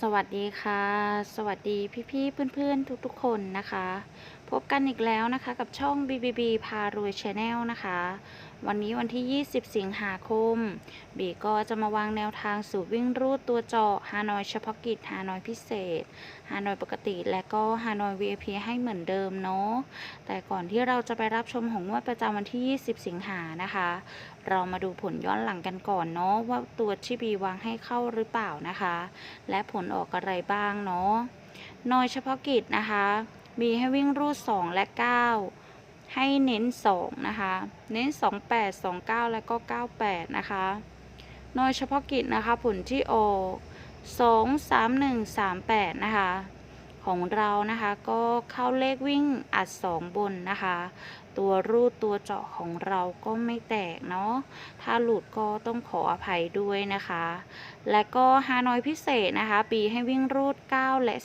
สวัสดีค่ะ สวัสดีพี่ๆเพื่อนๆ ทุกๆ คนนะคะ พบกันอีกแล้วนะคะกับช่อง BBB พารวยชาแนลนะคะ วันนี้วันที่ 20 สิงหาคม บีก็จะมาวางแนวทางสู่วิ่งรูดตัวเจาะฮานอยเฉพาะกิจฮานอยพิเศษฮานอยปกติและก็ฮานอย VIP ให้เหมือนเดิมเนาะ แต่ก่อนที่เราจะไปรับชมของงวดประจำวันที่ 20 สิงหานะคะ เรามาดูผลย้อนหลังกันก่อนเนาะว่าตัวที่บีวางให้เข้าหรือเปล่านะคะ และผลออกอะไรบ้างเนาะนอยเฉพาะกิจนะคะมีให้วิ่งรูด 2 และ 9 ให้เน้น 2 นะคะ เน้น 28 29 แล้วก็ 98 นะคะหนอยเฉพาะกิจนะคะ ผลที่ออก2 3 1 3 8 นะคะ ของเรานะคะก็เข้าเลขวิ่งอัด 2 บนนะคะ ตัวรูดตัวเจาะของเราก็ไม่แตกเนาะ ถ้าหลุดก็ต้องขออภัยด้วยนะคะ และก็ฮานอยพิเศษนะคะ ปีให้วิ่งรูด 9 และ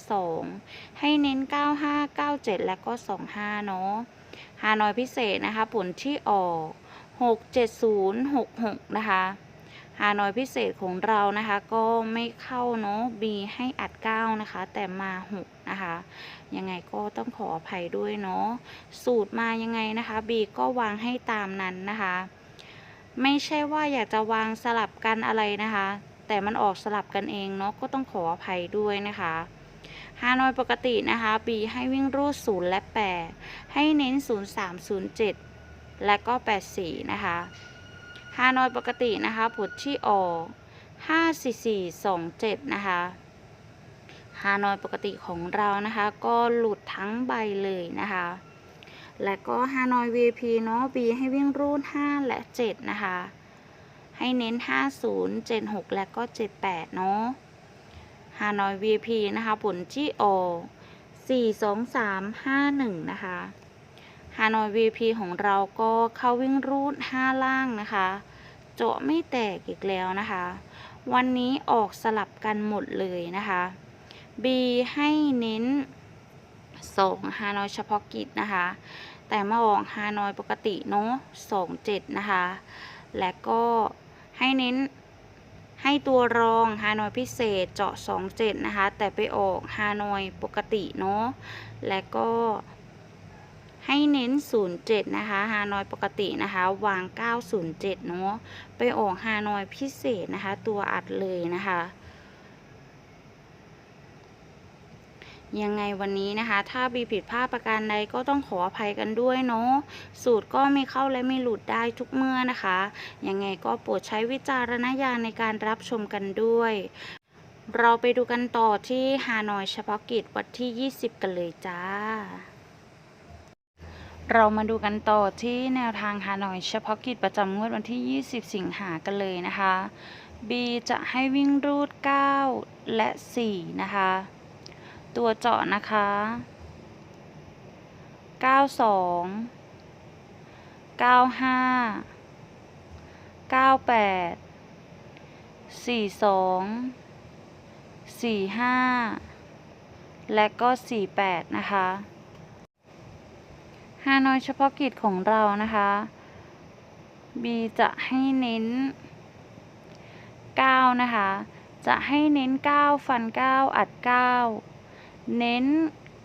2 ให้เน้น 95 97 และก็ 25 เนาะ ฮานอยพิเศษนะคะ ผลที่ออก 67066 นะคะฮานอยพิเศษของเรานะคะก็ไม่เข้าเนาะ B ให้อัด 9 นะคะ แต่มา 6 นะคะ ยังไงก็ต้องขออภัยด้วยเนาะ สูตรมายังไงนะคะ B ก็วางให้ตามนั้นนะคะ ไม่ใช่ว่าอยากจะวางสลับกันอะไรนะคะ แต่มันออกสลับกันเองเนาะก็ต้องขออภัยด้วยนะคะ ฮานอยปกตินะคะ B ให้วิ่งรูด 0 และ 8 ให้เน้น 0 3 0 7 และก็ 84 นะคะฮานอยปกตินะคะ ผลที่ออก 5 4 4 2 7 นะคะฮานอยปกติของเรานะคะ ก็หลุดทั้งใบเลยนะคะ และก็ฮานอย VIP เนาะ B ให้วิ่งรูด 5 และ 7 นะคะ ให้เน้น 50 76 และก็ 78 เนาะ ฮานอย VIP นะคะ ผลที่ออก4 2 3 5 1นะคะฮานอย VIP ของเราก็เข้าวิ่งรูด5ล่างนะคะเจาะไม่แตกอีกแล้วนะคะ วันนี้ออกสลับกันหมดเลยนะคะ B ให้เน้น2ฮานอยเฉพาะกิจนะคะ แต่มาออกฮานอยปกติเนาะ27นะคะ และก็ให้เน้น ให้ตัวรองฮานอยพิเศษเจาะ 27 นะคะ แต่ไปออกฮานอยปกติเนาะและก็ให้เน้น 07 นะคะ ฮานอยปกตินะคะ วาง 907 เนาะ ไปออกฮานอยพิเศษนะคะ ตัวอัดเลยนะคะ ยังไงวันนี้นะคะ ถ้าบีผิดพลาดประการใดก็ต้องขออภัยกันด้วยเนาะสูตรก็ไม่เข้าและไม่หลุดได้ทุกเมื่อนะคะ ยังไงก็โปรดใช้วิจารณญาณในการรับชมกันด้วย เราไปดูกันต่อที่ฮานอยเฉพาะกิจวันที่ 20 กันเลยจ้าเรามาดูกันต่อที่แนวทางฮานอยเฉพาะกิจประจำงวดวันที่ 20 สิงหากันเลยนะคะ B จะให้วิ่งรูด 9 และ 4 นะคะ ตัวเจาะนะคะ 92 95 98 42 45 และก็ 48 นะคะฮานอยเฉพาะกิจของเรานะคะ B จะให้เน้น 9 นะคะ จะให้เน้น 9 ฟัน 9 อัด 9 เน้น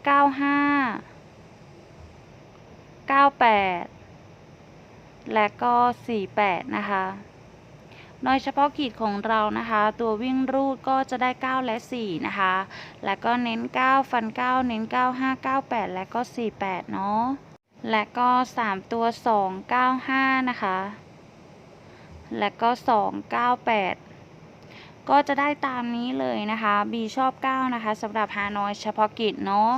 95 98 และก็ 48 นะคะโดยเฉพาะกิจของเรานะคะ ตัววิ่งรูดก็จะได้ 9 และ 4 นะคะ แล้วก็เน้น 9 ฟัน 9 เน้น 95 98 และก็ 48 เนาะ และก็ 3 ตัว 2 95 นะคะ และก็ 2 98 ก็จะได้ตามนี้เลยนะคะ B ชอบ 9 นะคะสำหรับฮานอยเฉพาะกิจเนาะ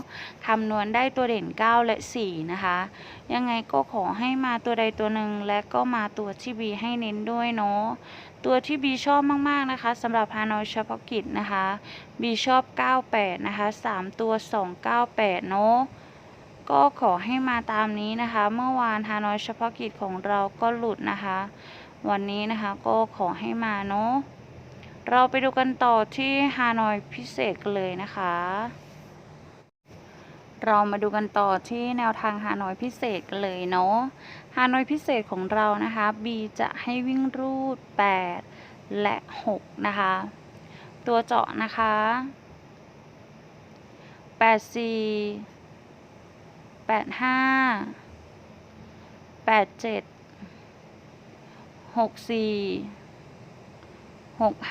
คำนวณได้ตัวเด่น 9 และ 4 นะคะ ยังไงก็ขอให้มาตัวใดตัวหนึ่งและก็มาตัวที่ B ให้เน้นด้วยเนาะตัวที่ B ชอบมาก ๆ นะคะสำหรับฮานอยเฉพาะกิจนะคะ B ชอบ 98 นะคะ 3 ตัว 298 เนาะก็ขอให้มาตามนี้นะคะ เมื่อวานฮานอยเฉพาะกิจของเราก็หลุดนะคะ วันนี้นะคะก็ขอให้มาเนาะ เราไปดูกันต่อที่ฮานอยพิเศษกันเลยนะคะ เรามาดูกันต่อที่แนวทางฮานอยพิเศษกันเลยเนาะฮานอยพิเศษของเรานะคะ B จะให้วิ่งรูด 8 และ 6 นะคะ ตัวเจาะนะคะแปดสี่แปด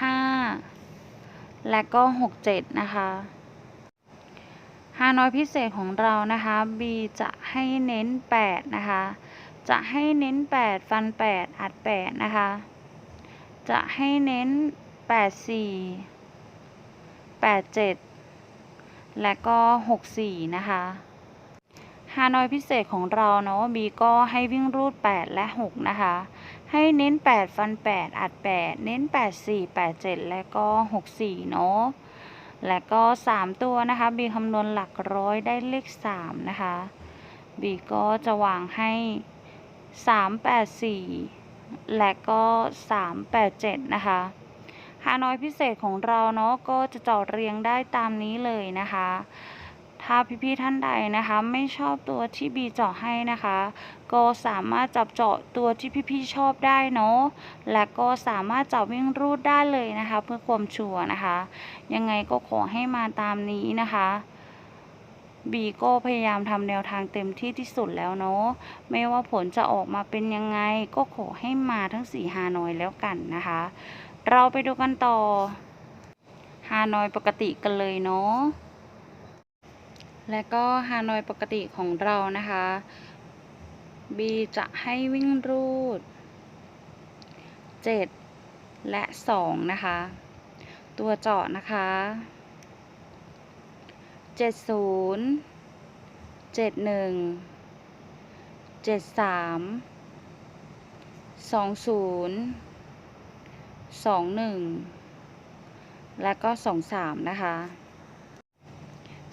ห้าแปดเจ็ดหกห้าและก็หกเจ็ดนะคะฮานอยพิเศษของเรานะคะ B จะให้เน้นแปดนะคะ จะให้เน้นแปดฟันแปดอัดแปดนะคะ จะให้เน้นแปดสี่แปดเจ็ดและก็หกสี่นะคะฮานอยพิเศษของเราเนาะ B ก็ให้วิ่งรูด8และ6นะคะ ให้เน้น 8 ฟัน 8 อัด 8 เน้น 8 4 8 7 และก็ 6 4 เนาะ และก็ 3 ตัวนะคะ B คำนวณหลักร้อยได้เลข 3 นะคะ B ก็จะวางให้ 3 8 4 และก็ 3 8 7 นะคะฮานอยพิเศษของเราเนาะก็จะจาะเรียงได้ตามนี้เลยนะคะ ถ้าพี่ๆท่านใดนะคะ ไม่ชอบตัวที่บีเจาะให้นะคะ ก็สามารถจับเจาะตัวที่พี่ๆชอบได้เนาะและก็สามารถจับวิ่งรูดได้เลยนะคะ เพื่อความชัวร์นะคะ ยังไงก็ขอให้มาตามนี้นะคะบีก็พยายามทำแนวทางเต็มที่ที่สุดแล้วเนาะไม่ว่าผลจะออกมาเป็นยังไง ก็ขอให้มาทั้งสี่ฮานอยแล้วกันนะคะ เราไปดูกันต่อฮานอยปกติกันเลยเนาะ และก็ฮานอยปกติของเรานะคะ B จะให้วิ่งรูด 7 และ 2 นะคะ ตัวเจาะนะคะ 70 71 73 20 21 และก็ 23 นะคะ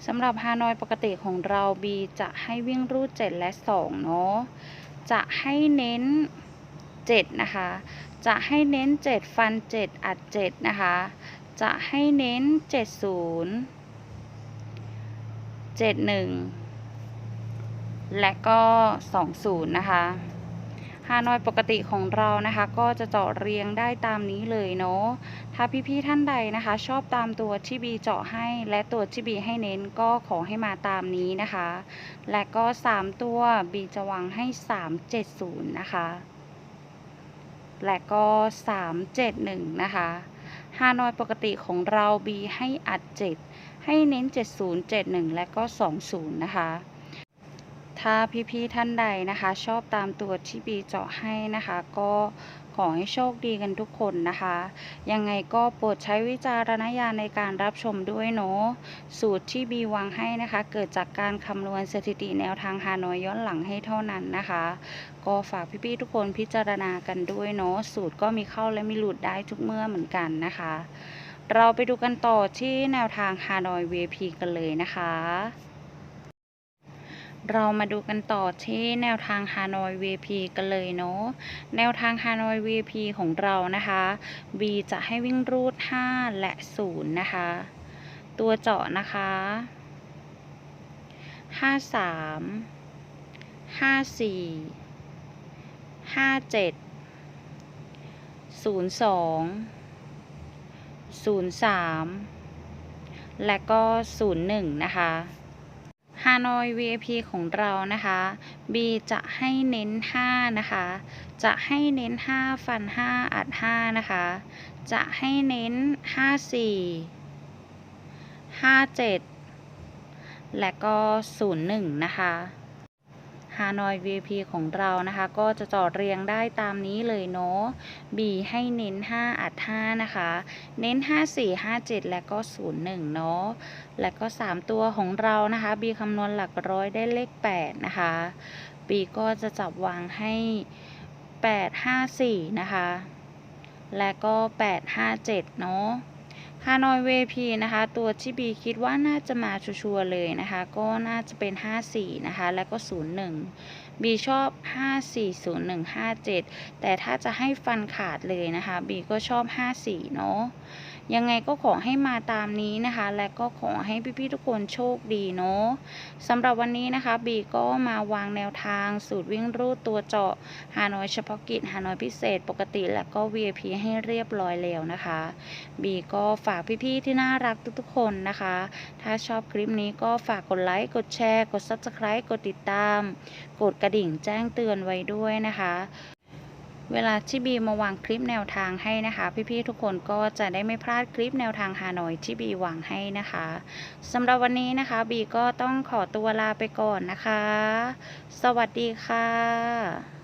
สำหรับฮานอยปกติของเรา B จะให้วิ่งรูด 7 และ 2 เนาะ จะให้เน้น 7 นะคะ จะให้เน้น 7 ฟัน 7 อัด 7 นะคะ จะให้เน้น 70 71 และก็ 20 นะคะ ฮานอยปกติของเรานะคะ ก็จะเจาะเรียงได้ตามนี้เลยเนาะถ้าพี่ๆท่านใดนะคะ ชอบตามตัวที่บีเจาะให้ และตัวที่บีให้เน้นก็ขอให้มาตามนี้นะคะ และก็ 3 ตัวบีจะวางให้ 370 นะคะ และก็ 371 นะคะฮานอยปกติของเราบีให้อัด 7 ให้เน้น 70 71 และก็ 20 นะคะ ถ้าพี่ๆท่านใดนะคะ ชอบตามตัวที่บีเจาะให้นะคะ ก็ขอให้โชคดีกันทุกคนนะคะ ยังไงก็โปรดใช้วิจารณญาณในการรับชมด้วยเนาะสูตรที่บีวางให้นะคะ เกิดจากการคำนวณสถิติแนวทางฮานอยย้อนหลังให้เท่านั้นนะคะ ก็ฝากพี่ๆทุกคนพิจารณากันด้วยเนาะสูตรก็มีเข้าและมีหลุดได้ทุกเมื่อเหมือนกันนะคะ เราไปดูกันต่อที่แนวทางฮานอย VP กันเลยนะคะ เรามาดูกันต่อที่แนวทางฮานอย VP กันเลยเนาะ แนวทางฮานอย VP ของเรานะคะ B จะให้วิ่งรูด 5 และ 0 นะคะ ตัวเจาะนะคะ 53 54 57 02 03 และก็ 01 นะคะ ฮานอย VIP ของเรานะคะ B จะให้เน้น 5 นะคะ จะให้เน้น 5 ฟัน 5 อัด 5 นะคะ จะให้เน้น 54 57 และก็ 01 นะคะ ฮานอย VIP ของเรานะคะ ก็จะจอดเรียงได้ตามนี้เลยเนาะ B ให้เน้น 5 อัด 5 นะคะ เน้น 54 57 และก็ 01 เนาะ และก็ 3 ตัวของเรานะคะ B คำนวณหลักร้อยได้เลข 8 นะคะ B ก็จะจับวางให้ 8 5 4 นะคะ และก็ 8 5 7 เนาะ ฮานอยเวพีนะคะ ตัวที่บีคิดว่าน่าจะมาชัวร์เลยนะคะ ก็น่าจะเป็น 54 นะคะ แล้วก็ 01 B ชอบ 540157 แต่ถ้าจะให้ฟันขาดเลยนะคะ บีก็ชอบ 54 เนาะ ยังไงก็ขอให้มาตามนี้นะคะ และก็ขอให้พี่ๆทุกคนโชคดีเนาะสำหรับวันนี้นะคะบีก็มาวางแนวทางสูตรวิ่งรูดตัวเจาะฮานอยเฉพาะกิจฮานอยพิเศษปกติและก็ VIP ให้เรียบร้อยแล้วนะคะบีก็ฝากพี่ๆที่น่ารักทุกๆคนนะคะ ถ้าชอบคลิปนี้ก็ฝากกดไลค์กดแชร์ กด Subscribe กดติดตาม กดกระดิ่งแจ้งเตือนไว้ด้วยนะคะ เวลาที่บีมาวางคลิปแนวทางให้นะคะ พี่ๆทุกคนก็จะได้ไม่พลาดคลิปแนวทางฮานอยที่บีวางให้นะคะสำหรับวันนี้นะคะบีก็ต้องขอตัวลาไปก่อนนะคะ สวัสดีค่ะ